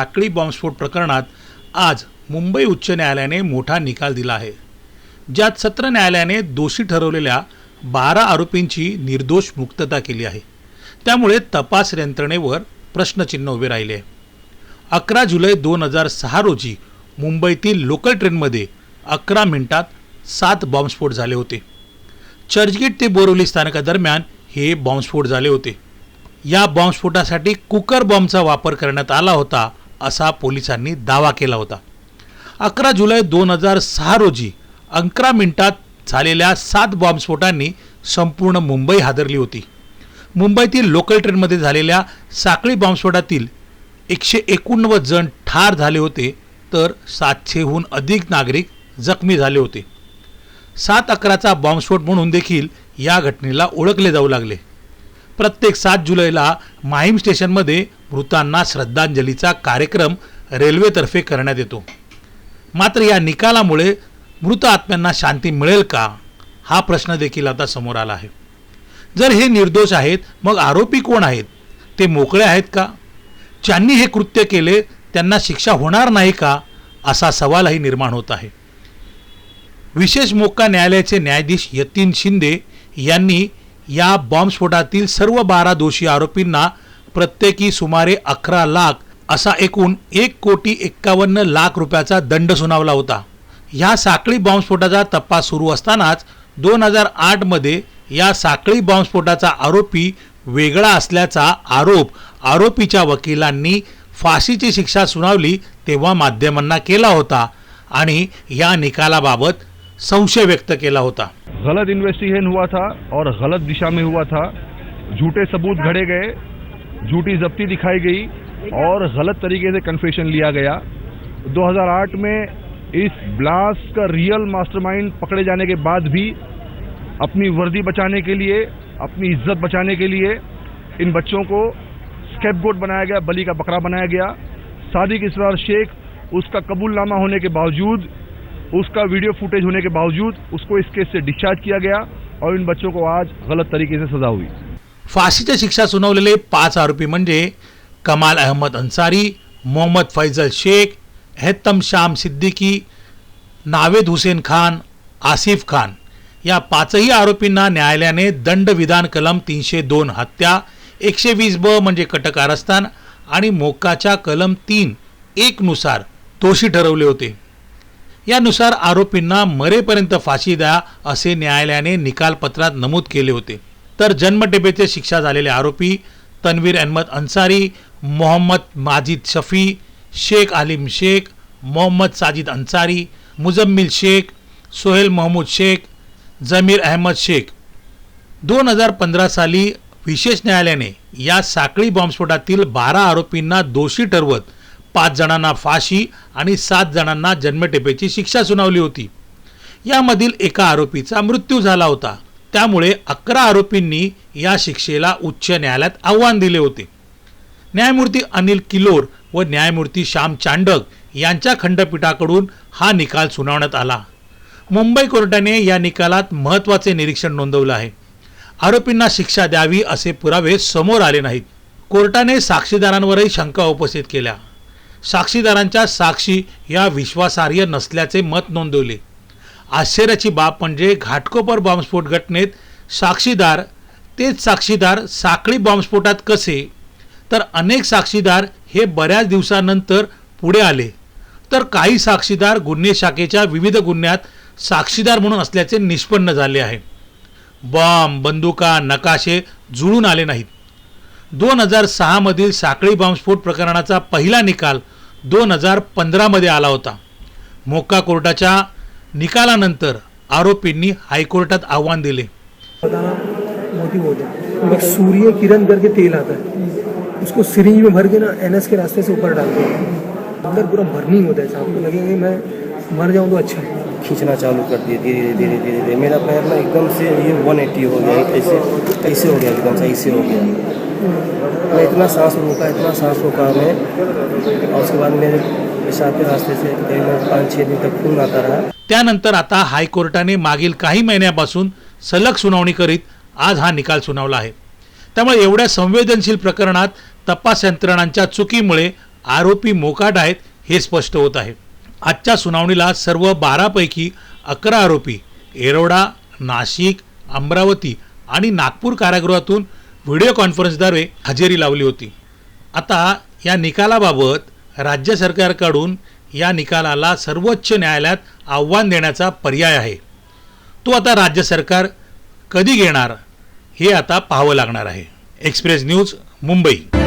साखळी बॉम्बस्फोट प्रकरणात आज मुंबई उच्च न्यायालयाने मोठा निकाल दिला आहे. ज्यात सत्र न्यायालयाने दोषी ठरवलेल्या बारा आरोपींची निर्दोष मुक्तता केली आहे. त्यामुळे तपास यंत्रणेवर प्रश्नचिन्ह उभे राहिले. आहे अकरा जुलै दोन हजार सहा रोजी मुंबईतील लोकल ट्रेनमध्ये अकरा मिनिटात सात बॉम्बस्फोट झाले होते. चर्चगेट ते बोरवली स्थानकादरम्यान हे बॉम्बस्फोट झाले होते. या बॉम्बस्फोटासाठी कुकर बॉम्बचा वापर करण्यात आला होता असा पोलिसांनी दावा केला होता. अकरा जुलै दोन हजार सहा रोजी अकरा मिनिटात झालेल्या सात बॉम्बस्फोटांनी संपूर्ण मुंबई हादरली होती. मुंबईतील लोकल ट्रेनमध्ये झालेल्या साखळी बॉम्बस्फोटातील एकशे एकोणनव्वद जण ठार झाले होते तर सातशेहून अधिक नागरिक जखमी झाले होते. सात अकराचा बॉम्बस्फोट म्हणून देखील या घटनेला ओळखले जाऊ लागले. प्रत्येक सात जुलैला माहीम स्टेशनमध्ये मृतांना श्रद्धांजलीचा कार्यक्रम रेल्वेतर्फे करण्यात येतो. मात्र या निकालामुळे मृत आत्म्यांना शांती मिळेल का? हा प्रश्न देखील आता समोर आला आहे. जर हे निर्दोष आहेत मग आरोपी कोण आहेत? ते मोकळे आहेत का? ज्यांनी हे कृत्य केले त्यांना शिक्षा होणार नाही का? असा सवालही निर्माण होत आहे. विशेष मोक्का न्यायालयाचे न्यायाधीश यतीन शिंदे यांनी या बॉम्बस्फोटातील सर्व बारा दोषी आरोपींना प्रत्येकी सुमारे अकरा लाख असा एकूण एक कोटी एक्कावन्न लाख रुपयाचा दंड सुनावला होता. ह्या साखळी बॉम्बस्फोटाचा तपास सुरू असतानाच दोन हजार आठमध्ये या साखळी बॉम्बस्फोटाचा आरोपी वेगळा असल्याचा आरोप आरोपीच्या वकिलांनी फाशीची शिक्षा सुनावली तेव्हा माध्यमांना केला होता आणि या निकालाबाबत संशय व्यक्त केला होता. गलत इन्वेस्टिगेशन हुआ था और गलत दिशा में हुआ था. झूठे सबूत घड़े गए. झूठी जब्ती दिखाई गई और गलत तरीके से कन्फेशन लिया गया। 2008 में इस ब्लास्ट का रियल मास्टरमाइंड पकड़े जाने के बाद भी अपनी वर्दी बचाने के लिए, अपनी इज़्ज़त बचाने के लिए इन बच्चों को स्केपगोट बनाया गया, बलि का बकरा बनाया गया। सादिक इसरार शेख उसका कबूलनामा होने के बावजूद, उसका वीडियो फुटेज होने के बावजूद उसको इस केस से डिस्चार्ज किया गया और इन बच्चों को आज गलत तरीके से सजा हुई। फाशीच्या शिक्षा सुनावलेले पाच आरोपी म्हणजे कमाल अहमद अन्सारी मोहम्मद फैजल शेख हेत्तम शाम सिद्दीकी नावेद हुसेन खान आसिफ खान. या पाचही आरोपींना न्यायालयाने दंडविधान कलम तीनशे दोन हत्या एकशे वीस ब म्हणजे कटक कारस्थान आणि मोक्काच्या कलम तीन एकनुसार दोषी ठरवले होते. यानुसार आरोपींना मरेपर्यंत फाशी द्या असे न्यायालयाने निकालपत्रात नमूद केले होते. तर जन्मठेपेचे शिक्षा झालेले आरोपी तन्वीर अहमद अन्सारी मोहम्मद माजिद शफी शेख आलिम शेख मोहम्मद साजिद अन्सारी मुजम्मिल शेख सोहेल महमूद शेख जमीर अहमद शेख. दोन हजार पंधरा साली विशेष न्यायालयाने या साखळी बॉम्बस्फोटातील बारा आरोपींना दोषी ठरवत पाच जणांना फाशी आणि सात जणांना जन्मठेपेची शिक्षा सुनावली होती. यामधील एका आरोपीचा मृत्यू झाला होता. त्यामुळे अकरा आरोपींनी या शिक्षेला उच्च न्यायालयात आव्हान दिले होते. न्यायमूर्ती अनिल किलोर व न्यायमूर्ती श्याम चांडक यांच्या खंडपीठाकडून हा निकाल सुनावण्यात आला. मुंबई कोर्टाने या निकालात महत्त्वाचे निरीक्षण नोंदवलं आहे. आरोपींना शिक्षा द्यावी असे पुरावे समोर आले नाहीत. कोर्टाने साक्षीदारांवरही शंका उपस्थित केल्या. साक्षीदारांच्या साक्षी या विश्वासार्ह नसल्याचे मत नोंदवले. आश्चर्याची बाब म्हणजे घाटकोपर बॉम्बस्फोट घटनेत साक्षीदार तेच साक्षीदार साखळी बॉम्बस्फोटात कसे? तर अनेक साक्षीदार हे बऱ्याच दिवसानंतर पुढे आले. तर काही साक्षीदार गुन्हे शाखेच्या विविध गुन्ह्यात साक्षीदार म्हणून असल्याचे निष्पन्न झाले आहे. बॉम्ब बंदुका नकाशे जुळून आले नाहीत. दोन हजार सहामधील साखळी बॉम्बस्फोट प्रकरणाचा पहिला निकाल दोन हजार पंधरामध्ये आला होता. मोक्का कोर्टाच्या निकालानंतर आरोपींनी हायकोर्टात आव्हान दिले. है। एक सूर्य किरण करके तेल आता है। उसको सिरिंज में भर के ना एनएस के रास्ते से ऊपर डाल दो अंदर पूरा बर्निंग होता है। साहब आपको लगेगा कि मैं मर जाऊं तो अच्छा है। खींचना चालू कर दिए धीरे धीरे धीरे धीरे मेरा पैर ना एकदम से ये 180 हो गया। ऐसे ऐसे हो गया एकदम से ऐसे हो गया। मैं इतना सांस रोका इतना सांस रोका मैं। और उसके बाद मेरे पेशाब रास्ते से करीबन पाँच छः दिन तक खून आता रहा त्यानंतर आता हायकोर्टाने मागील काही महिन्यापासून सलग सुनावणी करीत आज हा निकाल सुनावला आहे. त्यामुळे एवढ्या संवेदनशील प्रकरणात तपास यंत्रणांच्या चुकीमुळे आरोपी मोकाट आहेत हे स्पष्ट होत आहे. आजच्या सुनावणीला सर्व बारापैकी अकरा आरोपी एरोडा नाशिक अमरावती आणि नागपूर कारागृहातून व्हिडिओ कॉन्फरन्सद्वारे हजेरी लावली होती. आता या निकालाबाबत राज्य सरकारकडून या निकालाला सर्वोच्च न्यायालयात आव्हान देण्याचा पर्याय आहे. तो आता राज्य सरकार कधी घेणार हे आता पाहावं लागणार आहे. Express news Mumbai.